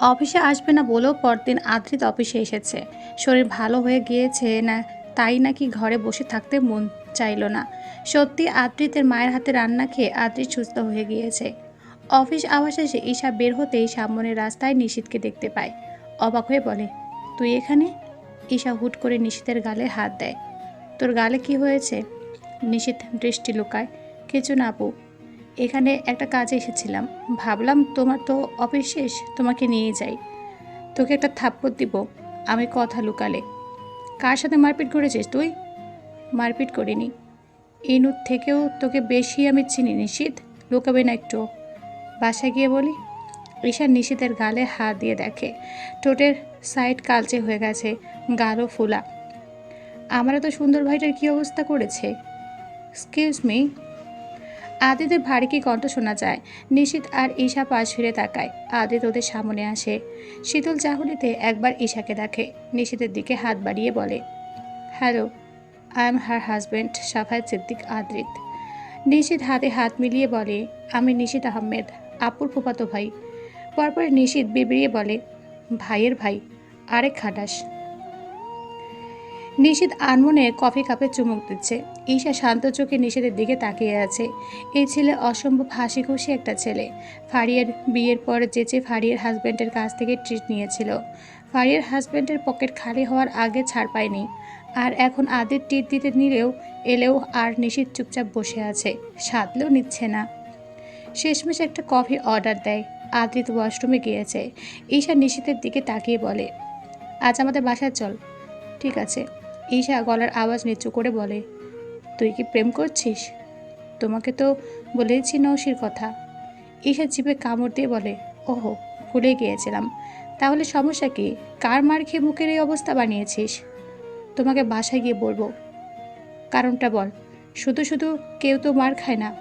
অফিসে আসবে না বলেও পরদিন আদ্রিত অফিসে এসেছে। শরীর ভালো হয়ে গিয়েছে না, তাই নাকি ঘরে বসে থাকতে মন চাইলো না। সত্যি আদ্রিতের মায়ের হাতে রান্না খেয়ে আদ্রিত সুস্থ হয়ে গিয়েছে। অফিস আওয়াজ শেষে ঈশা বের হতেই সামনের রাস্তায় নিশীথকে দেখতে পায়। অবাক হয়ে বলে, তুই এখানে? ঈশা হুট করে নিশীথের গালে হাত দেয়। তোর গালে কি হয়েছে? নিশীথ দৃষ্টি লুকায়। কিছু না আপু এখানে একটা কাজে এসেছিলাম। ভাবলাম তোমার তো অফিস শেষ, তোমাকে নিয়ে যাই। তোকে একটা থাপ্পড় দিব, আমি কথা লুকালে। কার সাথে মারপিট করেছিস তুই? মারপিট করিনি। ইনুর থেকেও তোকে বেশি আমি চিনি নিশীত, লুকাবে না একটু। বাসায় গিয়ে বলি ঈশান নিশীতের গালে হাত দিয়ে দেখে। ঠোঁটের সাইড কালচে হয়ে গেছে গালও ফুলা। আমার তো সুন্দর ভাইটার কী অবস্থা করেছে? এক্সকিউজ মি আদিতের ভারী কি কণ্ঠ শোনা যায়। নিশীত আর ঈশা পাশ ফিরে তাকায়। আদিত ওদের সামনে আসে। শীতল চাহনিতে একবার ঈশাকে দেখে। নিশীতের দিকে হাত বাড়িয়ে বলে hello I am her husband Safayat Siddique Adrit. Nishit হাতে হাত মিলিয়ে বলে, আমি নিশীত আহমেদ, আপুর ফুফাতো ভাই। পরপর নিশীত বিবড়িয়ে বলে, ভাইয়ের ভাই, আরেক খাটাস। নিশীত আনমনে কফি কাপে চুমুক দিচ্ছে। ঈশা শান্ত চোখে নিষেধের দিকে তাকিয়ে আছে। এই ছেলে অসম্ভব হাসি খুশি একটা ছেলে। ফারিয়ার বিয়ের পর যেচে ফারিয়ার হাজব্যান্ডের কাছ থেকে ট্রিট নিয়েছিল। ফারিয়ার হাজব্যান্ডের পকেট খালি হওয়ার আগে ছাড় পায়নি। আর এখন আদের টিট দিতে নিলেও, এলেও আর নিশীত চুপচাপ বসে আছে। সাদলেও নিচ্ছে না। শেষমেশ একটা কফি অর্ডার দেয়। আদ্রিত ওয়াশরুমে গিয়েছে। ঈশা নিশীতের দিকে তাকিয়ে বলে, আজ আমাদের বাসায় চল। ঠিক আছে। ঈশা গলার আওয়াজ নিচু করে বলে, তুই কি প্রেম করছিস? তোমাকে তো বলেছি নৌশির কথা। ঈশা জিভে কামড় দিয়ে বলে, ওহো, ভুলে গিয়েছিলাম। তাহলে সমস্যা কি? কার মার খেয়ে মুখের এই অবস্থা বানিয়েছিস? তোমাকে বাসায় গিয়ে বলব। কারণটা বল, শুধু শুধু কেউ তো মার খায় না।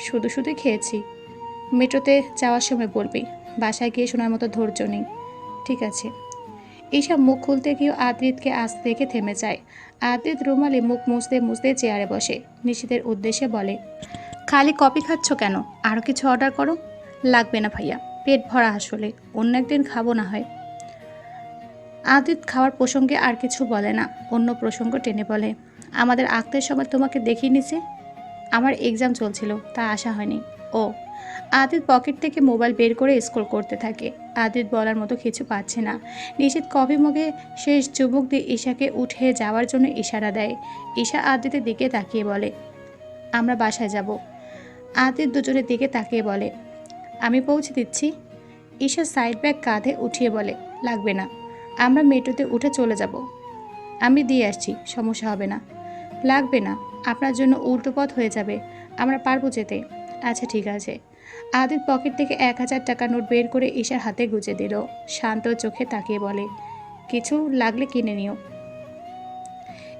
শুধু শুধুই খেয়েছি। মেট্রোতে যাওয়ার সময় বলবি, বাসায় গিয়ে শোনার মতো ধৈর্য নেই। ঠিক আছে। এইসব মুখ খুলতে গিয়েও আদ্রিতকে আজ থেকে থেমে যায়। আদ্রিত রুমালে মুখ মুছতে মুছতে চেয়ারে বসে। নিশীতের উদ্দেশ্যে বলে, খালি কপি খাচ্ছ কেন? আরও কিছু অর্ডার করো? লাগবে না ভাইয়া, পেট ভরা আসলে, অন্য একদিন খাব না হয়। আদিত খাওয়ার প্রসঙ্গে আর কিছু বলে না। অন্য প্রসঙ্গ টেনে বলে, আমাদের আঁকতের সময় তোমাকে দেখিয়ে নিছে। আমার এক্সাম চলছিল, তা আসা হয়নি। ও আদিত পকেট থেকে মোবাইল বের করে স্ক্রল করতে থাকে। আদিত বলার মতো কিছু পাচ্ছে না। নিশীত কফি মগে শেষ চুমুক দিয়ে ঈশাকে উঠে যাওয়ার জন্য ইশারা দেয়। ঈশা আদিতের দিকে তাকিয়ে বলে, আমরা বাসায় যাব। আদিত দুজনের দিকে তাকিয়ে বলে, আমি পৌঁছে দিচ্ছি। ঈশা সাইড ব্যাগ কাঁধে উঠিয়ে বলে, লাগবে না। আমরা মেট্রোতে উঠে চলে যাব। আমি দিয়ে আসছি, সমস্যা হবে না। লাগবে না। আপনার জন্য উল্টো পথ হয়ে যাবে। আমরা পারব যেতে। আচ্ছা ঠিক আছে। আদিত পকেট থেকে এক হাজার টাকা নোট বের করে ঈশার হাতে গুজে দিল। শান্ত চোখে তাকিয়ে বলে, কিছু লাগলে কিনে নিও।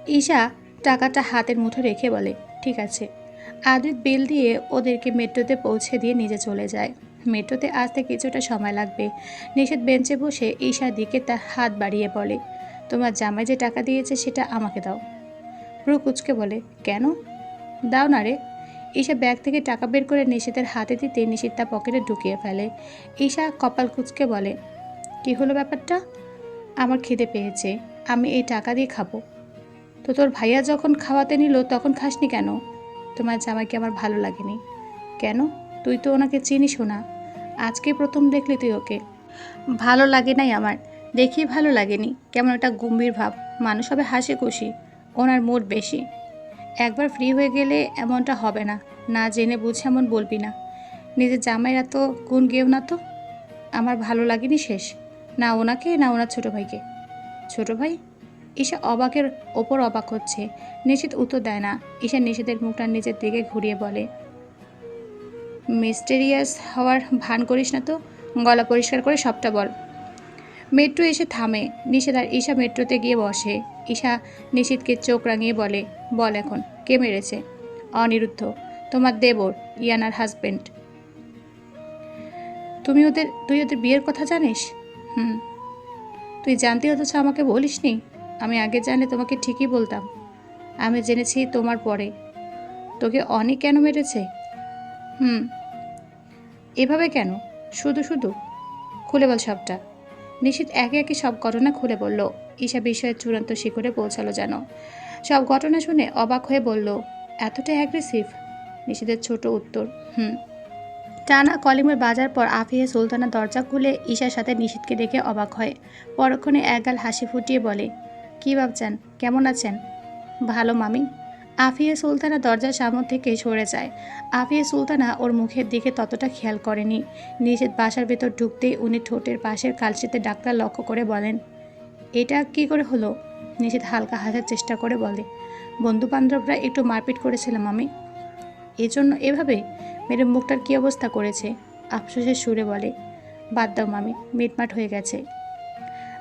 ঈশা টাকাটা হাতের মুঠো রেখে বলে, ঠিক আছে। আদিত বিল দিয়ে ওদেরকে মেট্রোতে পৌঁছে দিয়ে নিজে চলে যায়। মেট্রোতে আসতে কিছুটা সময় লাগবে। নিষেধ বেঞ্চে বসে ঈশার দিকে তার হাত বাড়িয়ে বলে, তোমার জামাই যে টাকা দিয়েছে সেটা আমাকে দাও। প্রু কুচকে বলে, কেন? দাও না রে। ঈশা ব্যাগ থেকে টাকা বের করে নিষেধের হাতে দিতে নিষেধ তা পকেটে ঢুকিয়ে ফেলে। ঈশা কপাল কুচকে বলে, কি হলো ব্যাপারটা? আমার খিদে পেয়েছে। আমি এই টাকা দিয়ে খাব। তো তোর ভাইয়া যখন খাওয়াতে নিল তখন খাসনি কেন? তোমার জামাইকে আমার ভালো লাগেনি? কেন? তুই তো ওনাকে চিনিসও না। আজকে প্রথম দেখলি তুই ওকে। ভালো লাগে নাই আমার। দেখি ভালো লাগেনি। কেমন একটা গম্ভীর ভাব। মানুষ হবে হাসি খুশি। ওনার মুড বেশি। একবার ফ্রি হয়ে গেলে এমনটা হবে না। না জেনে বুঝে এমন বলবি না। নিজের জামাইরা তো গুণ গেও না তো। আমার ভালো লাগেনি শেষ। না ওনাকে, না ওনার ছোট ভাইকে। ছোট ভাই? ঈশা অবাকের ওপর অবাক হচ্ছে। নিশ্চিত উত্তর দেয় না। ঈশা নিষেধের মুখটা নিজের দিকে ঘুরিয়ে বলে, মিস্টেরিয়াস হওয়ার ভান করিস না তো। গলা পরিষ্কার করে সবটা বল। মেট্রো এসে থামে। নিষেধ আর ঈশা মেট্রোতে গিয়ে বসে। ঈশা নিশীথকে চোখ রাঙিয়ে বলে, বল এখন, কে মেরেছে? অনিরুদ্ধ, তোমার দেবর, ইয়ানার হাজবেন্ড তুমি ওদের, তুই ওদের বিয়ের কথা জানিস? হুম। তুই জানতে অথচ আমাকে বলিসনি? আমি আগে জানলে তোমাকে ঠিকই বলতাম। আমি জেনেছি তোমার পরে। তোকে অনেক কেন মেরেছে? হুম। এভাবে কেন? শুধু শুধু। খুলে বল সবটা। নিশিত একে একে সব ঘটনা খুলে বলল। ঈশা বিষয়ের চূড়ান্ত শিখরে পৌঁছালো যেন। সব ঘটনা শুনে অবাক হয়ে বলল এতটা অ্যাগ্রেসিভ নিশিতের ছোট উত্তর, হুম। টানা কলিমের বাজার পর আফিয়া সুলতানা দরজা খুলে ঈশার সাথে নিশিতকে দেখে অবাক হয়। পরক্ষণে একগাল হাসি ফুটিয়ে বলে, কী ভাবছেন? কেমন আছেন? ভালো, মামি। আফিয়া সুলতানা দরজার সামনে থেকে সরে যায়। আফিয়া সুলতানা ওর মুখের দিকে ততটা খেয়াল করেনি। নিষেধ বাসার ভেতর ঢুকতেই উনি ঠোঁটের পাশের কালশিতে ডাক্তার লক্ষ্য করে বলেন এটা কি করে হলো? নিষেধ হালকা হাসার চেষ্টা করে বলে। বন্ধু বান্ধবরা একটু মারপিট করেছিলাম আমি। এজন্য এভাবে মেরে মুখটার কী অবস্থা করেছে? আফসোসের সুরে বলে, বাদ দাও মামি, মিটমাট হয়ে গেছে।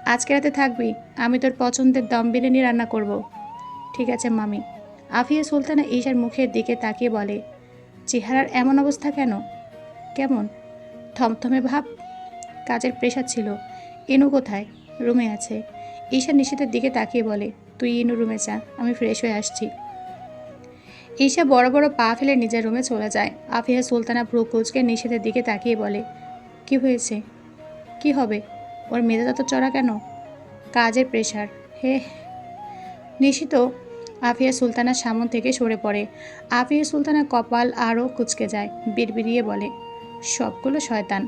আজকে রাতে থাকবি, আমি তোর পছন্দের দম বিরিয়ানি রান্না করব। ঠিক আছে মামি। আফিয়া সুলতানা ঈশার মুখের দিকে তাকিয়ে বলে, চেহারার এমন অবস্থা কেন? কেমন? থমথমে ভাব। কাজের প্রেশার ছিল। ইনু কোথায়? রুমে আছে। ঈশা নিশিতের দিকে তাকিয়ে বলে, তুই ইনু রুমে যা, আমি ফ্রেশ হয়ে আসছি। ঈশা বড় বড় পা ফেলে নিজের রুমে চলে যায়। আফিয়া সুলতানা ভ্রু নিষেধের দিকে তাকিয়ে বলে, কি হয়েছে? কি হবে? ওর মেজাজ এত চড়া কেন? কাজের প্রেশার হে। নিশিত আফিয়া সুলতানার সামন থেকে সরে পড়ে। আফিয়া সুলতানা কপাল আরও কুচকে যায়, বিড়বিড়িয়ে বলে, সবগুলো শয়তান।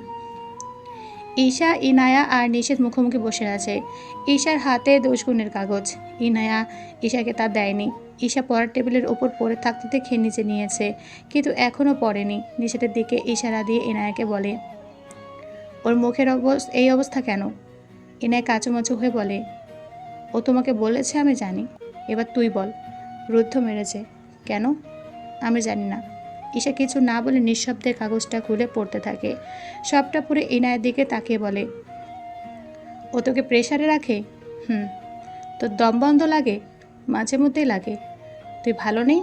ঈশা, ইনায়া আর নিষেধ মুখোমুখি বসে আছে। ঈশার হাতে দোষগুণের কাগজ। ইনায়া ঈশাকে তা দেয়নি। ঈশা পড়ার টেবিলের ওপর পড়ে থাকতে দেখে নিচে নিয়েছে, কিন্তু এখনও পড়েনি। নিষেধের দিকে ইশারা দিয়ে ইনায়াকে বলে, ওর মুখের অবস্থা এই অবস্থা কেন? ইনায় কাচুমাচু হয়ে বলে, ও তোমাকে বলেছে আমি জানি। এবার তুই বল, রুদ্ধ মেরেছে। কেন? আমি জানি না। ঈশা কিছু না বলে নিঃশব্দে কাগজটা খুলে পড়তে থাকে। সবটা পুরো ইনায়ের দিকে তাকিয়ে বলে, ও তোকে প্রেশারে রাখে? হুম। তোর দম বন্ধ লাগে? মাঝে মধ্যেই লাগে। তুই ভালো নেই?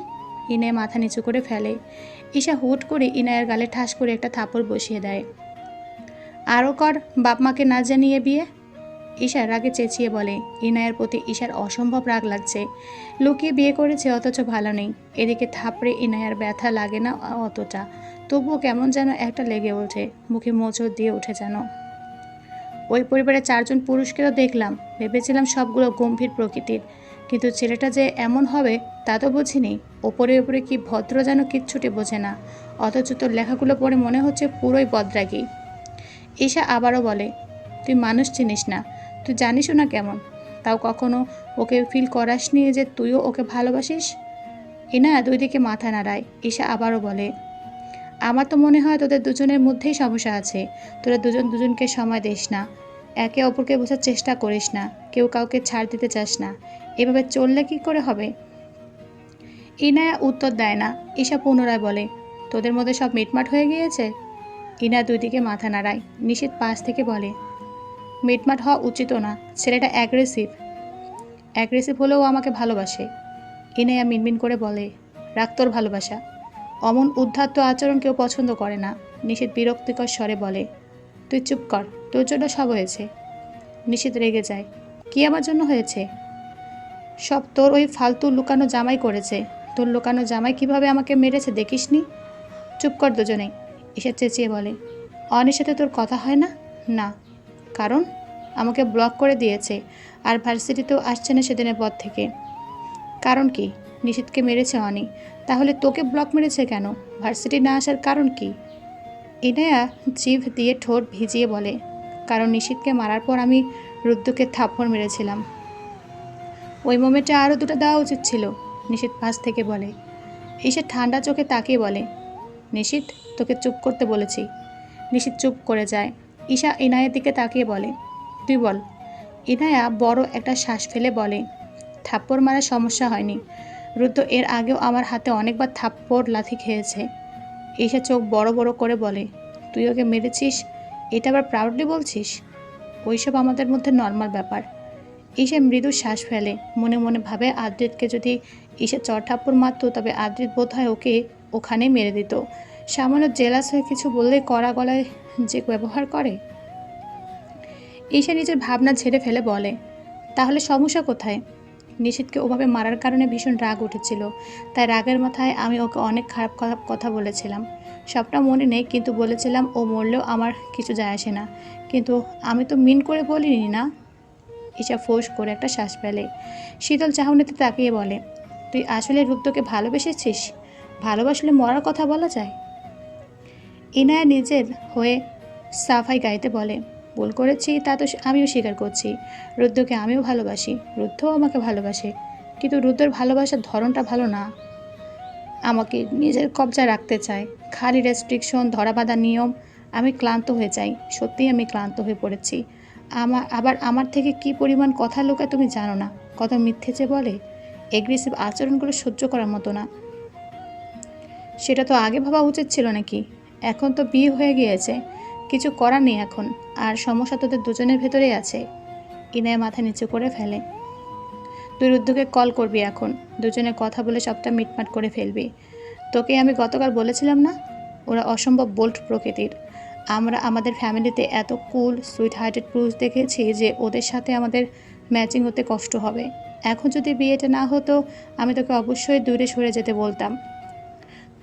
ইনায় মাথা নিচু করে ফেলে। ঈশা হুট করে ইনায়ের গালে ঠাস করে একটা থাপড় বসিয়ে দেয়। আরও কর, বাপ মাকে না জানিয়ে বিয়ে? ঈশা রাগে চেঁচিয়ে বলে, ইনায়ের প্রতি ঈশার অসম্ভব রাগ লাগছে। লুকিয়ে বিয়ে করেছে, অথচ ভালো নেই। এদিকে থাপড়ে ইনায়ার ব্যথা লাগে না অতটা। তবুও কেমন যেন একটা লেগে ওঠে, মুখে মোচড় দিয়ে উঠে যেন। ওই পরিবারের চারজন পুরুষকেও দেখলাম, ভেবেছিলাম সবগুলো গম্ভীর প্রকৃতির। কিন্তু ছেলেটা যে এমন হবে, তা তো বুঝিনি। ওপরে ওপরে কি ভদ্র যেন কিচ্ছুটি বোঝে না। অথচ তোর লেখাগুলো পড়ে মনে হচ্ছে পুরোই বদরাগী। ঈশা আবারও বলে, তুই মানুষ চিনিস না। তুই জানিসও না কেমন। তাও কখনো ওকে ফিল করাসনি যে তুইও ওকে ভালোবাসিস? ইনা দুই দিকে মাথা নাড়ায়, ঈশা আবারও বলে, আমার তো মনে হয় তোদের দুজনের মধ্যেই সমস্যা আছে। তোরা দুজন দুজনকে সময় দিস না। একে অপরকে বোঝার চেষ্টা করিস না। কেউ কাউকে ছাড় দিতে চাস না। এভাবে চললে কি করে হবে? ইনায়া উত্তর দেয় না। ঈশা পুনরায় বলে, তোদের মধ্যে সব মিটমাট হয়ে গিয়েছে? ইনা দুই দিকে মাথা নাড়ায়। নিশীত পাশ থেকে বলে মিটমাট হওয়া উচিত না, ছেলেটা অ্যাগ্রেসিভ অ্যাগ্রেসিভ হলেও আমাকে ভালোবাসে। ইনায়া মিনমিন করে বলে, রাখ তোর ভালোবাসা। অমন উদ্ধাত্ত আচরণ কেউ পছন্দ করে না। নিশীত বিরক্তিকর স্বরে বলে, তুই চুপ কর, তোর জন্য সব হয়েছে। নিশীত রেগে যায়, কি আমার জন্য হয়েছে? সব তোর ওই ফালতু লুকানো জামাই করেছে। তোর লুকানো জামাই কীভাবে আমাকে মেরেছে দেখিসনি? চুপ কর দুজনে এসে চেঁচিয়ে বলে অনির সাথে তোর কথা হয় না? না। কারণ আমাকে ব্লক করে দিয়েছে আর ভার্সিটিতেও আসছে না সেদিনের পর থেকে। কারণ কি? নিশীথকে মেরেছে অনি। তাহলে তোকে ব্লক মেরেছে কেন? ভার্সিটি না আসার কারণ কি? ইনায়া জিভ দিয়ে ঠোঁট ভিজিয়ে বলে, কারণ নিশীথকে মারার পর আমি রুদ্রকে থাপ্পড় মেরেছিলাম। ওই মোমেন্টে আরও দুটো দেওয়া উচিত ছিল নিশীথ পাশ থেকে বলে। এসে ঠান্ডা চোখে তাকিয়ে বলে নিশীথ তোকে চুপ করতে বলেছি। নিশীথ চুপ করে যায়। ঈশা ইনায়ের দিকে তাকিয়ে বলে, তুই বল। ইনায়া বড় একটা শ্বাস ফেলে বলে, থাপ্পড় মারার সমস্যা হয়নি। রুদ্র এর আগেও আমার হাতে অনেকবার থাপ্পড় লাথি খেয়েছে। ঈশা চোখ বড় বড় করে বলে, তুই ওকে মেরেছিস? এটা আবার প্রাউডলি বলছিস? ওইসব আমাদের মধ্যে নর্মাল ব্যাপার। ঈশা মৃদু শ্বাস ফেলে, মনে মনে ভাবে আদ্রিতকে যদি ঈশা চর থাপ্পড় মারত, তবে আদ্রিত বোধ হয় ওকে ওখানেই মেরে দিত। সামান্য জেলাস হয়ে কিছু বললে কড়া গলায় যে ব্যবহার করে? ঈশা নিজের ভাবনা ছেড়ে ফেলে বলে, তাহলে সমস্যা কোথায়? নিশীথকে ওভাবে মারার কারণে ভীষণ রাগ উঠেছিল। তাই রাগের মাথায় আমি ওকে অনেক খারাপ খারাপ কথা বলেছিলাম। সবটা মনে নেই, কিন্তু বলেছিলাম, ও মরলেও আমার কিছু যায় আসে না। কিন্তু আমি তো মিন করে বলিনি না। ঈশা ফোঁস করে একটা শ্বাস ফেলে। শীতল চাহনিতে তাকিয়ে বলে, তুই আসলে রুদ্রকে ভালোবেসেছিস? ভালোবাসলে মরার কথা বলা যায়? ইনায়া নিজের হয়ে সাফাই গাইতে বলে, ভুল করেছি, তা তো আমিও স্বীকার করছি। রুদ্রকে আমিও ভালোবাসি। রুদ্রও আমাকে ভালোবাসে। কিন্তু রুদ্রর ভালোবাসার ধরনটা ভালো না। আমাকে নিজের কবজায় রাখতে চায়। খালি রেস্ট্রিকশন ধরাবাঁধা নিয়ম, আমি ক্লান্ত হয়ে যাই। সত্যিই আমি ক্লান্ত হয়ে পড়েছি। আমার আবার আমার থেকে কি পরিমাণ কথা লোকায় তুমি জানো না? কত মিথ্যে যে বলে? এগ্রেসিভ আচরণগুলো সহ্য করার মতো না। সেটা তো আগে ভাবা উচিত ছিল নাকি? এখন তো বিয়ে হয়ে গিয়েছে। কিছু করার নেই এখন, আর সমস্যা তোদের দুজনের ভেতরেই আছে। ইনায় মাথা নিচু করে ফেলে। তুই রুদ্ধকে কল করবি এখন, দুজনে কথা বলে সবটা মিটমাট করে ফেলবি। তোকে আমি গতকাল বলেছিলাম না? ওরা অসম্ভব বোল্ট প্রকৃতির। আমরা আমাদের ফ্যামিলিতে এত কুল সুইট হার্টেড পুরুষ দেখেছি যে ওদের সাথে আমাদের ম্যাচিং হতে কষ্ট হবে। এখন যদি বিয়েটা না হতো, আমি তোকে অবশ্যই দূরে সরে যেতে বলতাম।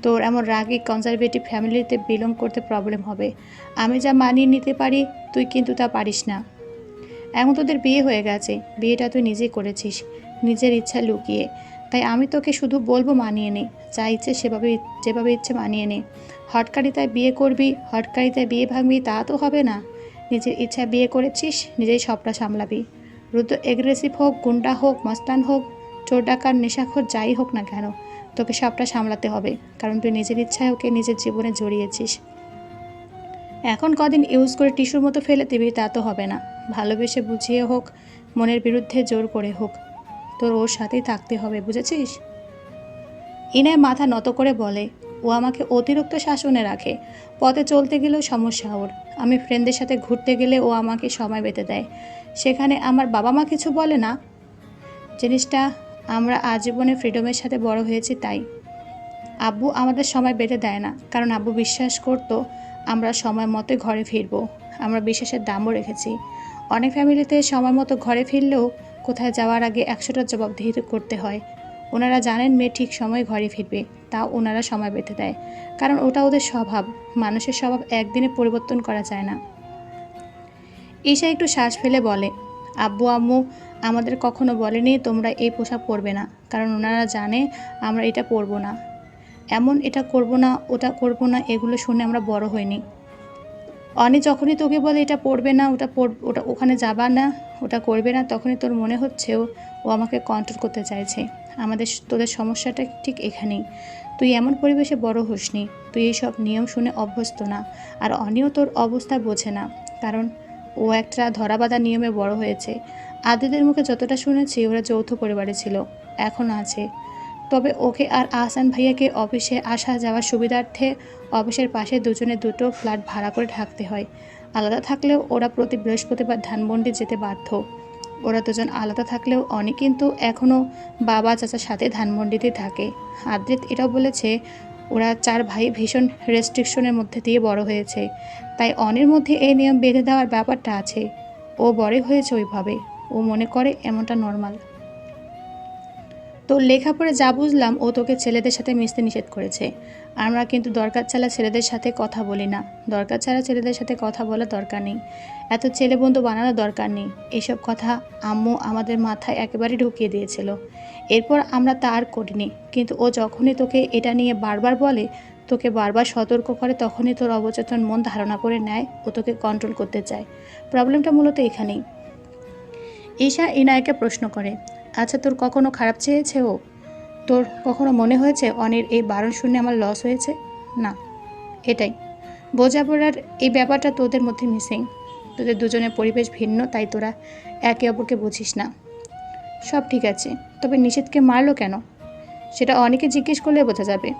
তোর এমন রাগী কনজারভেটিভ ফ্যামিলিতে বিলং করতে প্রবলেম হবে। আমি যা মানিয়ে নিতে পারি, তুই কিন্তু তা পারিস না। এমন তোদের বিয়ে হয়ে গেছে, বিয়েটা তুই নিজেই করেছিস, নিজের ইচ্ছা লুকিয়ে। তাই আমি তোকে শুধু বলব মানিয়ে নে, যা ইচ্ছে সেভাবে, যেভাবে ইচ্ছে মানিয়ে নে। হটকারিতায় বিয়ে করবি, হটকারিতায় বিয়ে ভাঙবি, তা তো হবে না। নিজের ইচ্ছা বিয়ে করেছিস, নিজেই সবটা সামলাবি। রুদ্র এগ্রেসিভ হোক, গুন্ডা হোক, মস্তান হোক, চোর ডাকার নেশাখোর যাই হোক না কেন তোকে সবটা সামলাতে হবে, কারণ তুই নিজের ইচ্ছায় ওকে নিজের জীবনে জড়িয়েছিস। এখন কদিন ইউজ করে টিস্যুর মতো ফেলে দিবি, তা তো হবে না। ভালোবেসে বুঝিয়ে হোক, মনের বিরুদ্ধে জোর করে হোক। তোর ওর সাথেই থাকতে হবে, বুঝেছিস? ইনায় মাথা নত করে বলে, ও আমাকে অতিরিক্ত শাসনে রাখে। পথে চলতে গেলেও সমস্যা ওর। আমি ফ্রেন্ডদের সাথে ঘুরতে গেলে ও আমাকে সময় বেঁধে দেয়। সেখানে আমার বাবা মা কিছু বলে না? জিনিসটা আমরা আজীবনে ফ্রিডমের সাথে বড় হয়েছি তাই। আব্বু আমাদের সময় বেঁধে দেয় না, কারণ আব্বু বিশ্বাস করতো আমরা সময় মতো ঘরে ফিরবো। আমরা বিশ্বাসের দামও রেখেছি। অনেক ফ্যামিলিতে সময় মতো ঘরে ফিরলেও কোথায় যাওয়ার আগে একশোটা জবাবদিহি করতে হয়। ওনারা জানেন মেয়ে ঠিক সময় ঘরে ফিরবে তাও ওনারা সময় বেঁধে দেয়। কারণ ওটা ওদের স্বভাব, মানুষের স্বভাব একদিনে পরিবর্তন করা যায় না। ঈশা একটু শ্বাস ফেলে বলে, আব্বু, আম্মু আমাদের কখনো বলেনি তোমরা এই পোশাক পরবে না, কারণ ওনারা জানে আমরা এটা পরবো না। এমন এটা করব না, ওটা করব না, এগুলো শুনে আমরা বড় হইনি। অনি যখনই তোকে বলে এটা পড়বে না, ওটা পড় ওটা ওখানে যাবা না, ওটা করবে না, তখনই তোর মনে হচ্ছে ও আমাকে কন্ট্রোল করতে চাইছে। আমাদের তোদের সমস্যাটা ঠিক এখানেই। তুই এমন পরিবেশে বড় হোসনি, তুই এইসব নিয়ম শুনে অভ্যস্ত না, আর অনিও তোর অবস্থা বোঝে না, কারণ ও একটা ধরাবাধা নিয়মে বড় হয়েছে। আদিদের মুখে যতটা শুনেছি, ওরা যৌথ পরিবারে ছিল, এখন আছে। তবে ওকে আর আহসান ভাইয়াকে অফিসে আসা যাওয়ার সুবিধার্থে অফিসের পাশে দুজনে দুটো ফ্ল্যাট ভাড়া করে থাকতে হয়। আলাদা থাকলেও ওরা প্রতি বৃহস্পতিবার ধানমন্ডি যেতে বাধ্য। ওরা দুজন আলাদা থাকলেও অনেক কিন্তু এখনও বাবা চাচার সাথে ধানমন্ডিতে থাকে। আদ্রিত এটাও বলেছে, ওরা চার ভাই ভীষণ রেস্ট্রিকশনের মধ্যে দিয়ে বড় হয়েছে। তাই অনের মধ্যে এই নিয়ম বেঁধে দেওয়ার ব্যাপারটা আছে। ও বড় হয়েছে ওইভাবে। ও মনে করে এমনটা নর্মাল তোর লেখাপড়ে যা বুঝলাম, ও তোকে ছেলেদের সাথে মিশতে নিষেধ করেছে। আমরা কিন্তু দরকার ছাড়া ছেলেদের সাথে কথা বলি না। দরকার ছাড়া ছেলেদের সাথে কথা বলার দরকার নেই। এত ছেলে বন্ধু বানানোর দরকার নেই। এসব কথা আম্মু আমাদের মাথায় একেবারে ঢুকিয়ে দিয়েছিল। এরপর আমরা তা আর করিনি। কিন্তু ও যখনই তোকে এটা নিয়ে বারবার বলে, তোকে বারবার সতর্ক করে, তখনই তোর অবচেতন মন ধারণা করে নেয়, ও তোকে কন্ট্রোল করতে চায়। প্রবলেমটা মূলত এখানেই। ঈশা ইনায়কে প্রশ্ন করে আচ্ছা তোর কখনো খারাপ চেয়েছে ও? তোর কখনো মনে হয়েছে অনির এই বারণ শুনে আমার লস হয়েছে? না, এটাই। বোঝাপড়ার এই ব্যাপারটা তোদের মধ্যে মিসিং তোদের দুজনের পরিবেশ ভিন্ন, তাই তোরা একে অপরকে বুঝিস না। সব ঠিক আছে, তবে নিষেধকে মারলো কেন? সেটা অনেকে জিজ্ঞেস করলে বোঝা যাবে।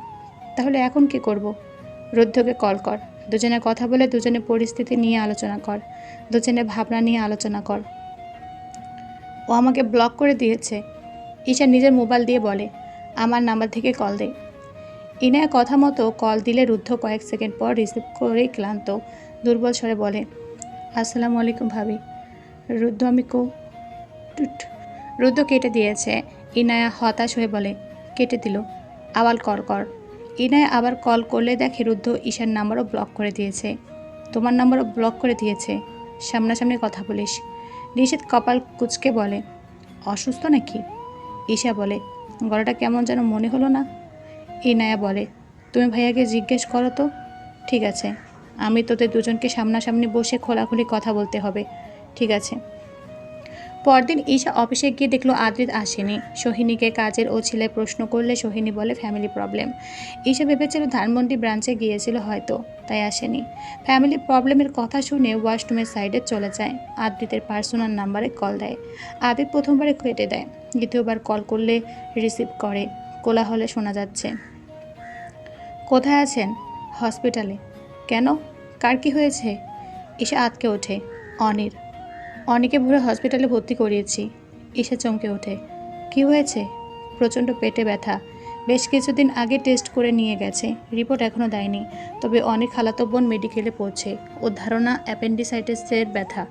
তাহলে এখন কি করব? রুদ্ধকে কল কর। দুজনে কথা বলে দুজনে পরিস্থিতি নিয়ে আলোচনা কর। দুজনে ভাবনা নিয়ে আলোচনা কর। ও আমাকে ব্লক করে দিয়েছে। ঈশা নিজের মোবাইল দিয়ে বলে, আমার নাম্বার থেকে কল দে। ইনায়া কথা মতো কল দিলে রুদ্ধ কয়েক সেকেন্ড পর রিসিভ করে ক্লান্ত, দুর্বল স্বরে বলে, আসসালামু আলাইকুম ভাবি। রুদ্ধ আমি কো, টুট রুদ্র কেটে দিয়েছে। ইনায়া হতাশ হয়ে বলে, কেটে দিল, আবার কর কর। ইনায়া আবার কল করলে দেখে রুদ্র ঈশার নাম্বারও ব্লক করে দিয়েছে। তোমার নাম্বারও ব্লক করে দিয়েছে। সামনাসামনি কথা বলিস। নিষেধ কপাল কুচকে বলে, অসুস্থ নাকি? ঈশা বলে, গলাটা কেমন যেন মনে হলো না। ইনায়া বলে, তুমি ভাইয়াকে জিজ্ঞেস করো তো। ঠিক আছে, আমি তোদের দুজনকে সামনাসামনি বসে খোলাখুলি কথা বলতে হবে। ঠিক আছে। পরদিন ঈশা অফিসে গিয়ে দেখল আদ্রিত আসেনি। সোহিনীকে কাজের ও ছেলে প্রশ্ন করলে সোহিনী বলে ফ্যামিলি প্রবলেম ঈশা ভেবেছিল ধানমন্ডি ব্রাঞ্চে গিয়েছিল হয়তো, তাই আসেনি। ফ্যামিলি প্রবলেমের কথা শুনে ওয়াশরুমের সাইডে চলে যায়। আদ্রিতের পার্সোনাল নাম্বারে কল দেয়। আদিত প্রথমবারে কেটে দেয়। দ্বিতীয়বার কল করলে রিসিভ করে। কোলাহলে শোনা যাচ্ছে, কোথায় আছেন? হসপিটালে কেন? কার কি হয়েছে? ঈশা আতকে ওঠে। অনির। অনেকে ভোরে হসপিটালে ভর্তি করিয়েছি। ঈশা চমকে ওঠে। কি হয়েছে? প্রচণ্ড পেটে ব্যথা। বেশ কিছুদিন আগে টেস্ট করে নিয়ে গেছে। রিপোর্ট এখনও দেয়নি। তবে অনেক খালাতো বোন মেডিকেলে পৌঁছে ওর ধারণা অ্যাপেন্ডিসাইটিসের ব্যথা।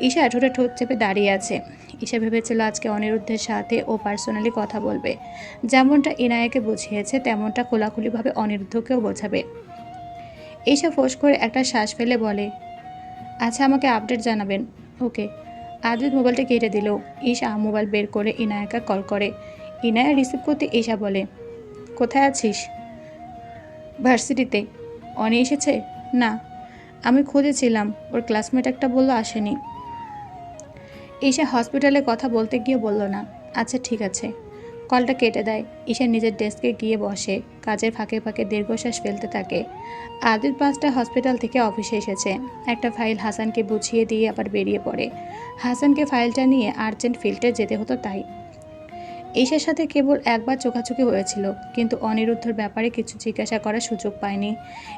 ঈশা ঠোঁটে ঠোঁট চেপে দাঁড়িয়ে আছে। ঈশা ভেবেছিল আজকে অনিরুদ্ধের সাথে ও পার্সোনালি কথা বলবে। যেমনটা ইনায়াকে বুঝিয়েছে, তেমনটা খোলাখুলিভাবে অনিরুদ্ধকেও বোঝাবে। ঈশা ফোঁস করে একটা শ্বাস ফেলে বলে আচ্ছা আমাকে আপডেট জানাবেন। ওকে। আদিত মোবাইলটা কেটে দিল। ঈশা মোবাইল বের করে ইনায়াকে কল করে। ইনায়া রিসিভ করতে ঈশা বলে, কোথায় আছিস? ভার্সিটিতে। অনি এসেছে? না। আমি খুঁজেছিলাম ওর ক্লাসমেট একটা বলল আসেনি। ঈশা হসপিটালে কথা বলতে গিয়ে বলল না। আচ্ছা ঠিক আছে। কলটা কেটে দেয়। ঈশা নিজের ডেস্কে গিয়ে বসে, কাজের ফাঁকে ফাঁকে দীর্ঘশ্বাস ফেলতে থাকে। আদিত পাঁচটা হসপিটাল থেকে অফিসে এসেছে। একটা ফাইল হাসানকে বুঝিয়ে দিয়ে আবার বেরিয়ে পড়ে। হাসানকে ফাইলটা নিয়ে আর্জেন্ট ফিল্ডে যেতে হতো তাই। ঈশার সাথে কেবল একবার চোখাচোখি হয়েছিল, কিন্তু অনিরুদ্ধর ব্যাপারে কিছু জিজ্ঞাসা করার সুযোগ পায়নি।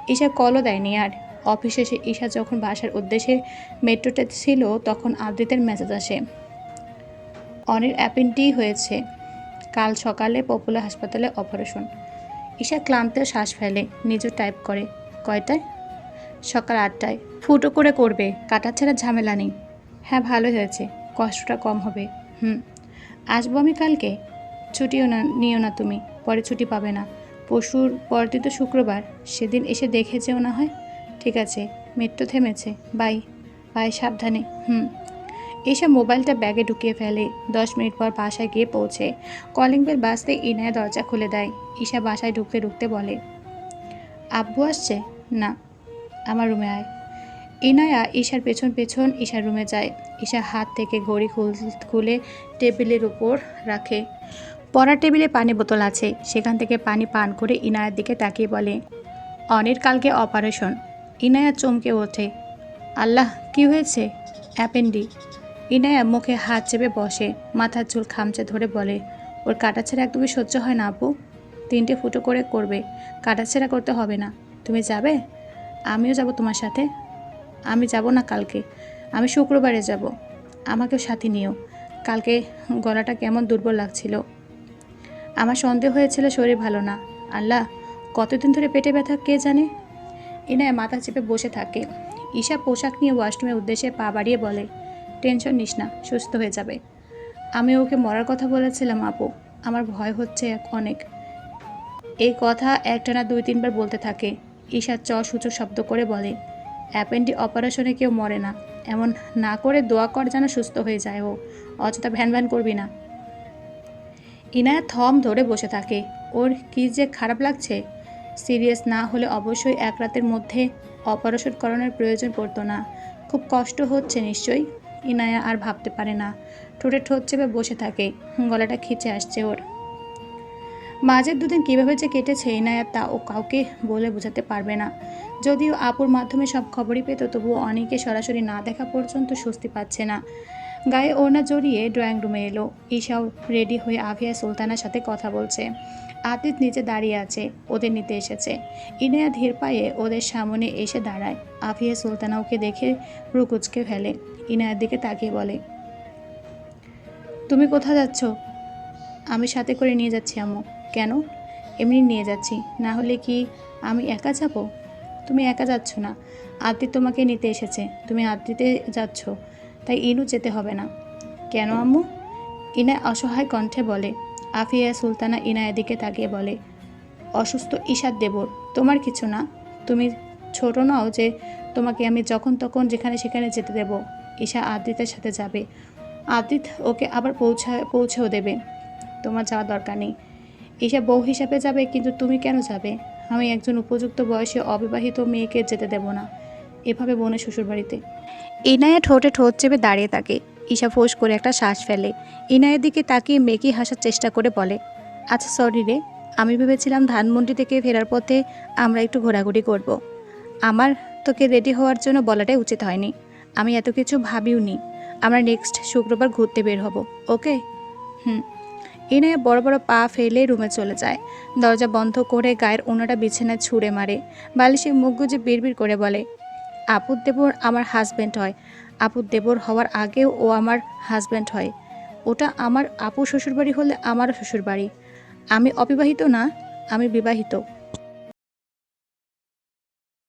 ঈশা কলও দেয়নি আর। অফিসে এসে ঈশা যখন বাসার উদ্দেশ্যে মেট্রোতে ছিল, তখন আদ্রিতের মেসেজ আসে। অনির অ্যাপেন্টি হয়েছে। কাল সকালে পপুলার হাসপাতালে অপারেশন। ঈশা ক্লান্ত শ্বাস ফেলে নিজে টাইপ করে কয়টায় সকাল আটটায়। ফুটো করে করবে কাটাছেড়া ঝামেলা নেই। হ্যাঁ ভালো হয়েছে, কষ্টটা কম হবে। হুম। আসব আমি কালকে? ছুটিও না, নিও না তুমি, পরে ছুটি পাবে না। পশুর পরদিন তো শুক্রবার, সেদিন এসে দেখে যেও না হয়। ঠিক আছে, মেট্রো থেমেছে, বাই। বাই, সাবধানে, হুম। এসে মোবাইলটা ব্যাগে ঢুকিয়ে ফেলে। দশ মিনিট পর বাসায় গিয়ে পৌঁছে। কলিং বেল বাজতে ইনায়া দরজা খুলে দেয়। ঈশা বাসায় ঢুকতে ঢুকতে বলে, আব্বু আসছে? না। আমার রুমে আয়। ইনায়া ঈশার পেছন পেছন ঈশার রুমে যায়। ঈশা হাত থেকে ঘড়ি খুল- খুলে টেবিলের উপর রাখে। পড়ার টেবিলে পানি বোতল আছে। সেখান থেকে পানি পান করে ইনায়ার দিকে তাকিয়ে বলে, অনির কালকে অপারেশন। ইনায়া চমকে ওঠে, আল্লাহ, কি হয়েছে? অ্যাপেন্ডি ইনায়া মুখে হাত চেপে বসে, মাথার চুল খামচে ধরে বলে, ওর কাটাছেড়া একদমই সহ্য হয় না আপু। তিনটে ফুটো করে করবে কাটাছেড়া করতে হবে না। তুমি যাবে? আমিও যাব তোমার সাথে। আমি যাব না কালকে। আমি শুক্রবারে যাব। আমাকেও সাথে নিও। কালকে গলাটা কেমন দুর্বল লাগছিল। আমার সন্দেহ হয়েছিল শরীর ভালো না। আল্লাহ, কতদিন ধরে পেটে ব্যথা, কে জানে? ইনায় মাথা চেপে বসে থাকে। ঈশা পোশাক নিয়ে ওয়াশরুমের উদ্দেশ্যে পা বাড়িয়ে বলে টেনশন নিস না, সুস্থ হয়ে যাবে। আমি ওকে মরার কথা বলেছিলাম, আপু। আমার ভয় হচ্ছে অনেক। এই কথা একটানা দুই তিনবার বলতে থাকে। ঈশা চ সূচক শব্দ করে বলে, অ্যাপেন্ডি অপারেশনে কেউ মরে না। এমন না করে দোয়া কর যেন সুস্থ হয়ে যায় ও। অযথা ভ্যান ভ্যান করবি না। ইনায়া থম ধরে বসে থাকে। ওর কি যে খারাপ লাগছে? সিরিয়াস না হলে অবশ্যই এক রাতের মধ্যে অপারেশন করানোর প্রয়োজন পড়তো না। খুব কষ্ট হচ্ছে নিশ্চয়ই। ইনায়া আর ভাবতে পারে না। ঠোঁটে ঠোঁট চেপে বসে থাকে। গলাটা খিচে আসছে ওর। মাঝের দুদিন কীভাবে যে কেটেছে ইনায়া তা ও কাউকে বলে বোঝাতে পারবে না। যদিও আপুর মাধ্যমে সব খবরই পেত, তবুও অনেকে সরাসরি না দেখা পর্যন্ত স্বস্তি পাচ্ছে না। গায়ে ওড়না জড়িয়ে ড্রয়িং রুমে এলো। ঈশাও রেডি হয়ে আভিয়া সুলতানার সাথে কথা বলছে। আতিত নিচে দাঁড়িয়ে আছে, ওদের নিতে এসেছে। ইনায়া ধীর পায়ে ওদের সামনে এসে দাঁড়ায়। আফিয়া সুলতানা ওকে দেখে রুকুচকে ফেলে। ইনায়ার দিকে তাকিয়ে বলে, তুমি কোথা যাচ্ছ? আমি সাথে করে নিয়ে যাচ্ছি, আম্মু। কেন? এমনি নিয়ে যাচ্ছি। না হলে কি আমি একা যাব? তুমি একা যাচ্ছ না। আদ্রি তোমাকে নিতে এসেছে। তুমি আদ্রিতে যাচ্ছ, তাই ইনু যেতে হবে না। কেন, আম্মু? ইনায় অসহায় কণ্ঠে বলে আফিয়া সুলতানা ইনায়ের দিকে তাকিয়ে বলে, অসুস্থ ঈশাদ দেবর, তোমার কিছু না? তুমি ছোট নাও যে তোমাকে আমি যখন তখন যেখানে সেখানে যেতে দেব। ঈশা আদিতের সাথে যাবে। আদিত ওকে আবার পৌঁছা, পৌঁছেও দেবে। তোমার যাওয়ার দরকার নেই। ঈশা বউ হিসাবে যাবে, কিন্তু তুমি কেন যাবে? আমি একজন উপযুক্ত বয়সে অবিবাহিত মেয়েকে যেতে দেব না। এভাবে বোনের শ্বশুরবাড়িতে। ইনায়া ঠোঁটে ঠোঁট চেপে দাঁড়িয়ে থাকে। ঈশা ফোঁস করে একটা শ্বাস ফেলে। ইনায়ের দিকে তাকিয়ে মেকি হাসার চেষ্টা করে বলে আচ্ছা সরি রে, আমি ভেবেছিলাম ধানমন্ডি থেকে ফেরার পথে আমরা একটু ঘোরাঘুরি করব। আমার তোকে রেডি হওয়ার জন্য বলাটাই উচিত হয়নি। আমি এত কিছু ভাবিও নি। আমরা নেক্সট শুক্রবার ঘুরতে বের হব, ওকে? হুম। ইনায়া বড় বড় পা ফেলে রুমে চলে যায়। দরজা বন্ধ করে গায়ের ওনাটা বিছানায় ছুঁড়ে মারে। বালিশে মুখ গুজে বিড়বিড় করে বলে আপুর দেবর আমার হাজব্যান্ড হয়। আপুর দেবর হওয়ার আগেও ও আমার হাজব্যান্ড হয়। ওটা আমার আপু শ্বশুরবাড়ি হলে আমারও শ্বশুরবাড়ি। আমি অবিবাহিত না, আমি বিবাহিত।